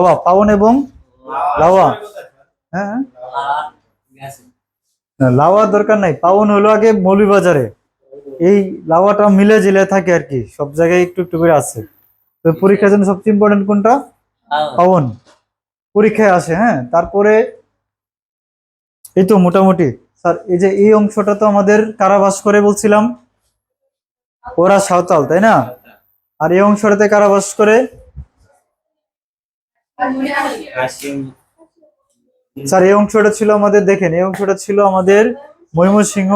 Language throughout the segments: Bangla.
লাওয়া পাওন এবং লাওয়া। হ্যাঁ? লাওয়ার দরকার নাই পাওন হলো আগে মৌলভীবাজারে। এই লাওয়াটা মিলে জিলে থাকে আর কি সব জায়গায় একটু একটু করে আছে। তো পরীক্ষার জন্য সবচেয়ে ইম্পর্টেন্ট কোনটা? পাওন। পরীক্ষায় আসে হ্যাঁ? তারপরে এই তো মোটামুটি। স্যার এই যে এই অংশটা তো আমাদের কারাবাস করে বলছিলাম। ওরা সাঁওতাল তাই না? আর এই অংশটাতে কারাবাস করে স্যার, এই অংশটা ছিল আমাদের, দেখেন, এই অংশটা ছিল আমাদের ময়মনসিংহ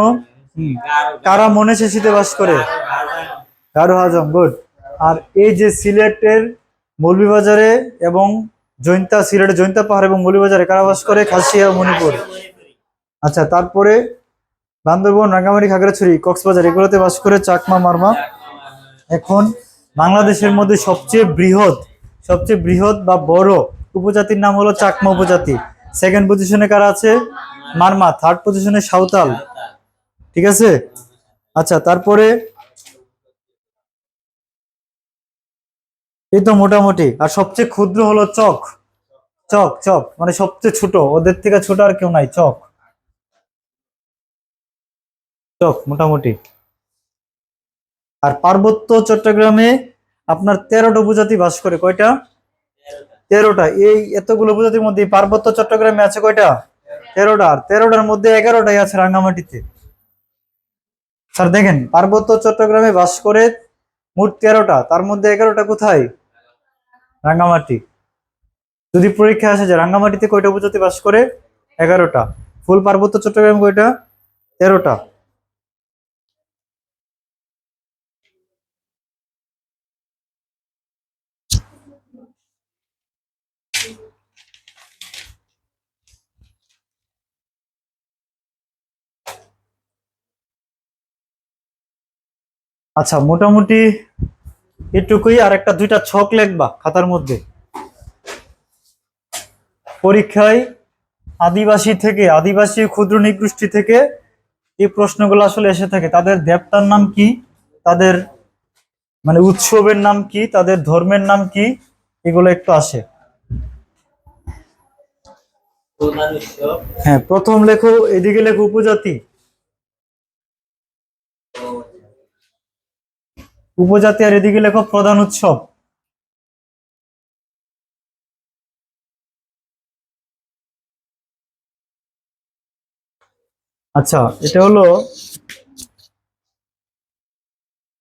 কারা মনে শেষিতে বাস করে? গারো হাজম, গুড। আর এই যে সিলেটের মৌলভীবাজারে এবং জৈন্তা, সিলেটের জৈন্তা পাহাড় এবং মৌলভীবাজারে কারাবাস করে? খাসিয়া, মণিপুর। আচ্ছা তারপরে বান্দরবন, রাঙ্গামাটি, খাগড়াছড়ি, কক্সবাজার, এগুলোতে বাস করে চাকমা, মারমা। এখন বাংলাদেশের মধ্যে সবচেয়ে বৃহৎ সবচেয়ে বৃহৎ বা বড় উপজাতির নাম হলো চাকমা উপজাতি। সেকেন্ড পজিশনে কারা আছে? মারমা। থার্ড পজিশনে সাঁওতাল। ঠিক আছে? আচ্ছা তারপরে এই তো মোটামুটি। আর সবচেয়ে ক্ষুদ্র হলো চক। চক চক। মানে সবচেয়ে ছোট। ওদের থেকে ছোট আর কেউ নাই। চক। চক, মোটামুটি। আর পার্বত্য চট্টগ্রামে আপনার তেরোটা উপজাতি বাস করে, কয়টা? তেরোটা। এই এতগুলো উপজাতির মধ্যে পার্বত্য চট্টগ্রামে আছে কয়টা? তেরোটা। আর তেরোটার মধ্যে এগারোটাই আছে রাঙ্গামাটিতে। স্যার, দেখেন, পার্বত্য চট্টগ্রামে বাস করে মোট তেরোটা। তার মধ্যে এগারোটা কোথায়? রাঙ্গামাটি। যদি পরীক্ষা আসে যে রাঙ্গামাটিতে কয়টা উপজাতি বাস করে? এগারোটা। ফুল পার্বত্য চট্টগ্রাম কয়টা? তেরোটা। আচ্ছা মোটামুটি এটুকুই। আর একটা দুইটা ছক লেখবা খাতার মধ্যে। পরীক্ষায় আদিবাসী থেকে আদিবাসী ক্ষুদ্র নিগোষ্ঠী থেকে এই প্রশ্নগুলো আসলে এসে থাকে। তাদের দেবতার নাম কি? তাদের মানে উৎসবের নাম কি? তাদের ধর্মের নাম কি? এগুলো একটু আসে। হ্যাঁ প্রথম লেখো এদিকে লেখো উপজাতি। উপজাতি আর এদিকে লেখো প্রধান উৎসব। আচ্ছা এটা হলো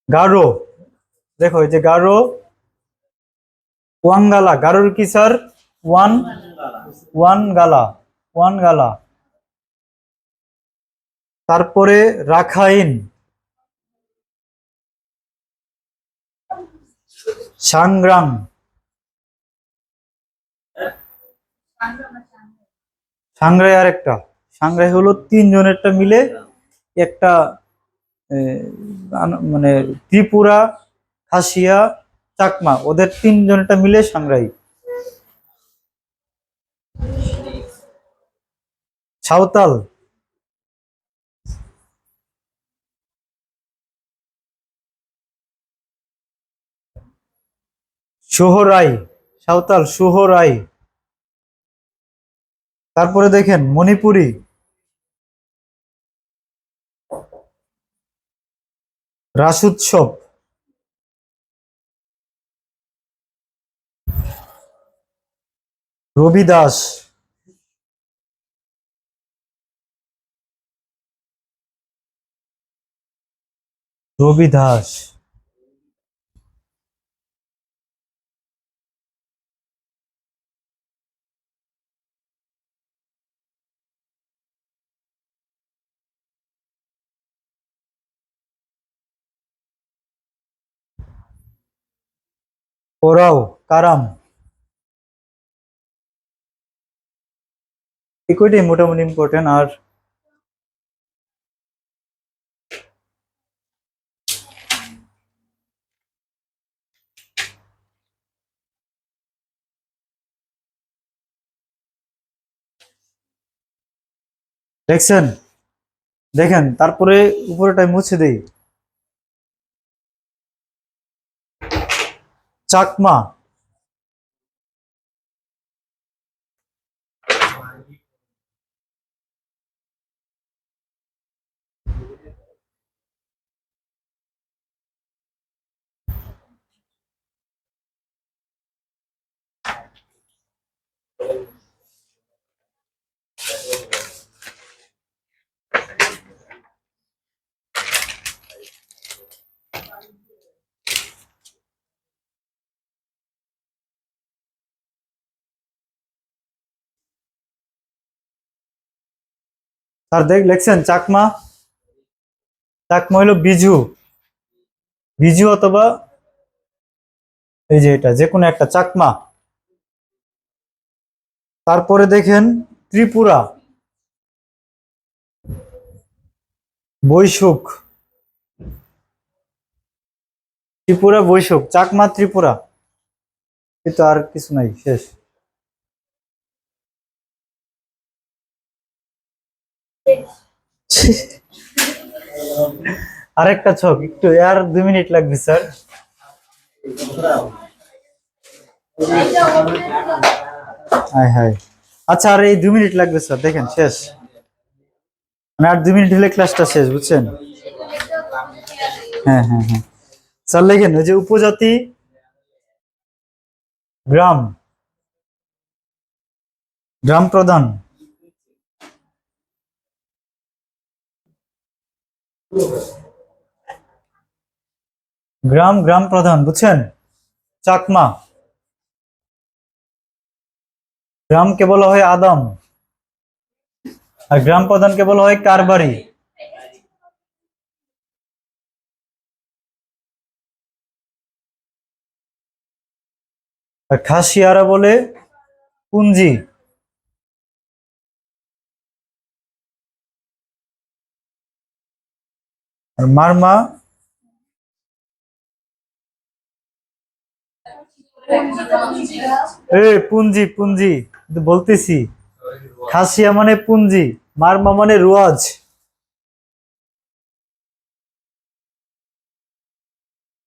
গারো। দেখো, এই যে গারো ওয়াঙ্গালা গারোর কি, স্যার? ওয়ান ওয়ান গালা ওয়ান গালা তারপরে রাখাইন। সাংগ্রাম। সাংগ্রাই আর একটা সাংগ্রাই হলো তিনজনেরটা মিলে একটা মানে ত্রিপুরা, খাসিয়া, চাকমা, ওদের তিনজনেরটা মিলে সাংগ্রাই। সাঁওতাল। সোহরাই সাঁওতাল সোহরাই। তারপরে দেখেন মণিপুরি। রাস উৎসব রবি দাস রবি দাস ওরাও কারাম। ইকুইটি মোটামুটি ইম্পর্টেন্ট আর দেখছেন? দেখেন তারপরে উপরেটাই মুছে দেই। চাকমা স্যার দেখ, লেখছেন, চাকমা চাকমা হলো বিজু। বিজু অথবা এই যে এটা, যে কোনো একটা, চাকমা। তারপরে দেখেন, ত্রিপুরা। বৈশুক ত্রিপুরা বৈশুক চাকমা, ত্রিপুরা। কিন্তু আর কিছু নাই, শেষ। আরেকটা ছক, একটু আর দুই মিনিট লাগবে, স্যার। আচ্ছা আর এই দুই মিনিট লাগবে, স্যার, দেখেন, শেষ। মানে আর দুই মিনিট হলে ক্লাসটা শেষ, বুঝছেন? হ্যাঁ হ্যাঁ হ্যাঁ। স্যার ওই যে উপজাতি গ্রাম। গ্রাম প্রধান। গ্রাম গ্রাম প্রধান, বুঝছেন? চাকমা। গ্রামকে বলা হয় আদম। আর গ্রাম প্রধানকে বলা হয় কারবারি। আর খাসিয়ারা বলে পুঞ্জি। আর মারমা এ, পুঞ্জি পুঞ্জি বলতেছি। খাসিয়া মানে পুঞ্জি, মারমা মানে রোয়াজ।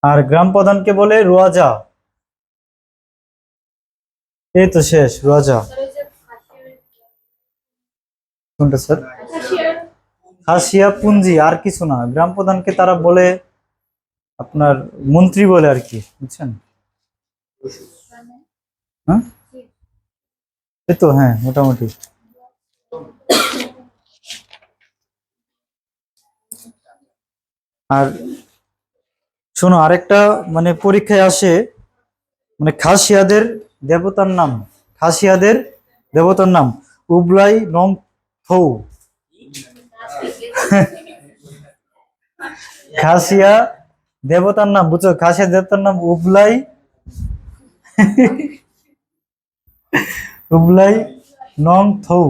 আর গ্রাম প্রধানকে বলে রোয়াজা। এই তো শেষ, রোয়াজা। কোনটা, স্যার? খাসিয়া পুঞ্জি আর কিছু না। গ্রাম প্রধানকে তারা বলে, আপনার মন্ত্রী বলে আর কি, বুঝছেন? হ্যাঁ? এই তো হ্যাঁ মোটামুটি। আর শোনো, আরেকটা মানে পরীক্ষায় আসে মানে খাসিয়াদের দেবতার নাম, খাসিয়াদের দেবতার নাম, উবলাই নং থৌ। খাসিয়া দেবতার নাম বুঝছ? খাসিয়া দেবতার নাম উবলাই। উবলাই নং থৌ।